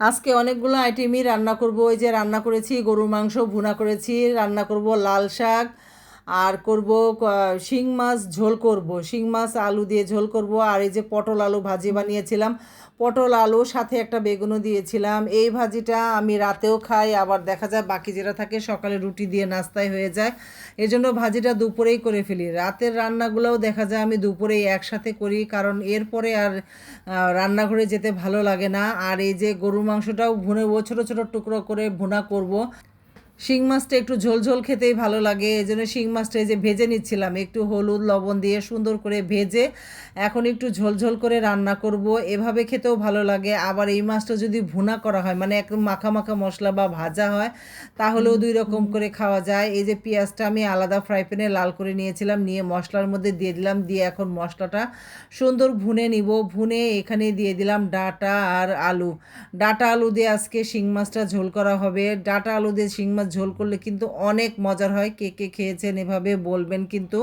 আজকে অনেকগুলো আইটেমই রান্না করব। ওই যে রান্না করেছি, গরুর মাংস ভুনা করেছি, রান্না করব লাল শাক আর করব শিং মাছ ঝোল করব। শিং মাছ, আলু দিয়ে ঝোল করব। আর এই যে পটল আলু ভাজি বানিয়েছিলাম, পটল আলু সাথে একটা বেগুনও দিয়েছিলাম। এই ভাজিটা আমি রাতেও খাই, আবার দেখা যায় বাকি যেটা থাকে সকালে রুটি দিয়ে নাস্তায় হয়ে যায়। এই জন্য ভাজিটা দুপুরেই করে ফেলি। রাতের রান্নাগুলোও দেখা যায় আমি দুপুরেই একসাথে করি, কারণ এরপরে আর রান্নাঘরে যেতে ভালো লাগে না। আর এই যে গরুর মাংসটাও ভুনে ছোটো ছোটো টুকরো করে ভুনা করব। শিং মাছটা একটু ঝোল ঝোল খেতেই ভালো লাগে। এই জন্য শিং মাছটা এই যে ভেজে নিচ্ছিলাম একটু হলুদ লবণ দিয়ে সুন্দর করে ভেজে এখন একটু ঝোল ঝোল করে রান্না করব। এভাবে খেতেও ভালো লাগে। আবার এই মাছটা যদি ভুনা করা হয় মানে একদম মাখা মাখা মশলা বা ভাজা হয় তাহলেও দুই রকম করে খাওয়া যায়। এই যে পেঁয়াজটা আমি আলাদা ফ্রাই প্যানে লাল করে নিয়েছিলাম নিয়ে মশলার মধ্যে দিয়ে দিলাম দিয়ে এখন মশলাটা সুন্দর ভুনে নিব। ভুনে এখানে দিয়ে দিলাম ডাটা আর আলু। ডাটা আলু দিয়ে আজকে শিং মাছটা ঝোল করা হবে। ডাটা আলু দিয়ে শিং মাছ ঝোল করলে কিন্তু অনেক মজার হয়। কে কে খেয়েছেন এভাবে বলবেন কিন্তু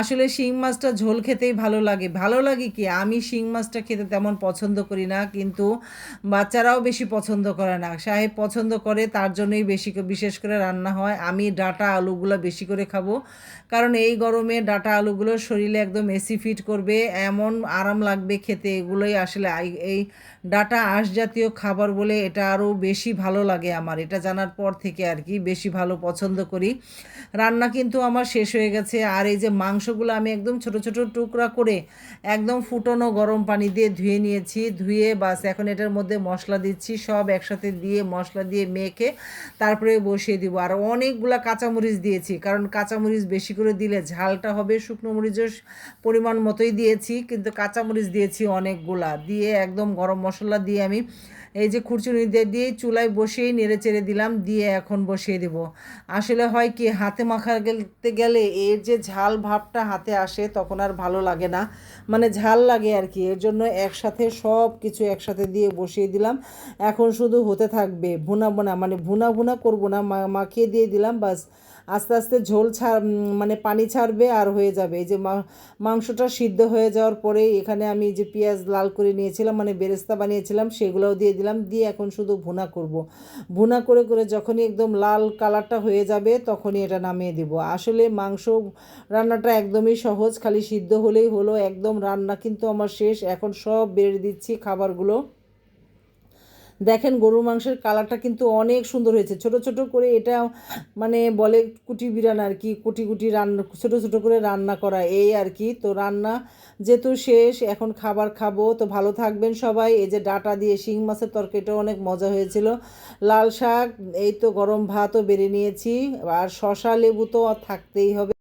আসলে শিং মাছটা ঝোল খেতেই ভালো লাগে। ভালো লাগে কি? আমি শিং মাছটা খেতে তেমন পছন্দ করি না কিন্তু বাচ্চারাও বেশি পছন্দ করে না। সাহেব পছন্দ করে, তার জন্যই বেশি বিশেষ করে রান্না হয়। আমি ডাটা আলুগুলো বেশি করে খাব। কারণ এই গরমে ডাটা আলুগুলো শরীরে একদম এসি ফিট করবে, এমন আরাম লাগবে খেতে। এগুলোই আসলে এই ডাটা আঁশ জাতীয় খাবার বলে এটা আরও বেশি ভালো লাগে আমার। এটা জানার পর থেকে আর কি বেশি ভালো পছন্দ করি। রান্না কিন্তু আমার শেষ হয়ে গেছে। আর এই যে মাংসগুলো আমি একদম ছোট ছোট টুকরা করে একদম ফুটনো গরম পানি দিয়ে ধুয়ে নিয়েছি। ধুয়ে বাস এখন এটার মধ্যে মশলা দিচ্ছি। সব একসাথে দিয়ে মশলা দিয়ে মেখে তারপরে বসিয়ে দিব। আর অনেকগুলা কাঁচামরিচ দিয়েছি, কারণ কাঁচামরিচ বেশি করে দিলে ঝালটা হবে। শুকনো মরিচের পরিমাণ মতোই দিয়েছি, কিন্তু কাঁচামরিচ দিয়েছি অনেকগুলা। দিয়ে একদম গরম মশলা দিয়ে আমি এই যে খুরচুনি দিয়ে দিয়ে চুলায় বসিয়েই নেড়ে চেড়ে দিলাম। দিয়ে এখন বসিয়ে দেব। আসলে হয় কি, হাতে মাখা গেলতে গেলে এর যে ঝাল ভাবটা হাতে আসে তখন আর ভালো লাগে না। মানে ঝাল লাগে আর কি, এর জন্য একসাথে সব কিছু একসাথে দিয়ে বসিয়ে দিলাম। এখন শুধু হতে থাকবে ভুনা বোনা মানে ভুনা ভুনা করব না মাখিয়ে দিয়ে দিলাম, বাস। আস্তে আস্তে ঝোল ছাড় মানে পানি ছাড়বে আর হয়ে যাবে। এই যে মাংসটা সিদ্ধ হয়ে যাওয়ার পরে এখানে আমি যে পেঁয়াজ লাল করে নিয়েছিলাম মানে বেরেস্তা বানিয়েছিলাম, সেগুলোও দিয়ে দিলাম, দিয়ে এখন শুধু ভুনা করব। ভুনা করে করে যখনই একদম লাল কালারটা হয়ে যাবে তখনই এটা নামিয়ে দিব। আসলে মাংস রান্নাটা একদমই সহজ, খালি সিদ্ধ হলেই হলো, একদম রান্না কিন্তু আমার শেষ। এখন সব বেড়ে দিচ্ছি খাবারগুলো। দেখেন গরুর মাংসের কালারটা কিন্তু অনেক সুন্দর হয়েছে। ছোট ছোট করে এটা মানে বলে কুটি বিরান আর কি, কুটি কুটি রান্না ছোট ছোট করে রান্না করা এই আর কি। তো রান্না যেহেতু শেষ, এখন খাবার খাব। তো ভালো থাকবেন সবাই। এই যে ডাটা দিয়ে শিং মাছের তরকারিটা অনেক মজা হয়েছিল। লাল শাক, এই তো গরম ভাতও বেড়ে নিয়েছি। আর শশা লেবু তো থাকতেই হবে।